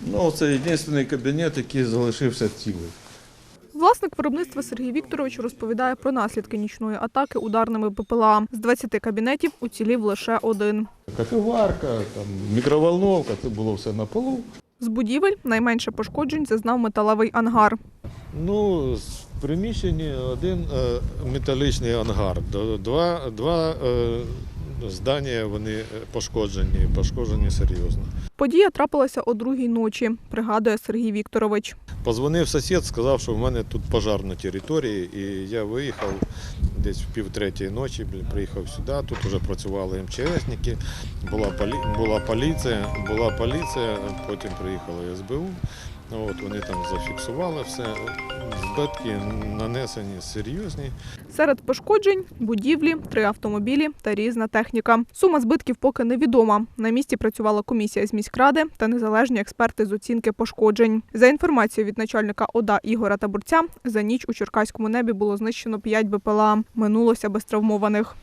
Ну, це єдиний кабінет, який залишився цілий. Власник виробництва Сергій Вікторович розповідає про наслідки нічної атаки ударними БПЛА. З 20 кабінетів уцілів лише один. Кофеварка, там, мікроволновка, це було все на полу. З будівель найменше пошкоджень зазнав металевий ангар. Ну, в приміщенні один е, металічний ангар, два, два е, здання вони е, пошкоджені, пошкоджені серйозно. Подія трапилася о другій ночі, пригадує Сергій Вікторович. Позвонив сусід, сказав, що в мене тут пожар на території, і я виїхав десь в пів третьої ночі, приїхав сюди. Тут вже працювали МЧСники, була, полі... була поліція, була поліція, потім приїхала СБУ. От, вони там зафіксували все. Збитки нанесені серйозні. Серед пошкоджень будівлі, три автомобілі та різна техніка. Сума збитків поки невідома. На місці працювала комісія з міськради та незалежні експерти з оцінки пошкоджень. За інформацією від начальника ОДА Ігора Табурця, за ніч у Черкаському небі було знищено 5 БПЛА. Минулося без травмованих.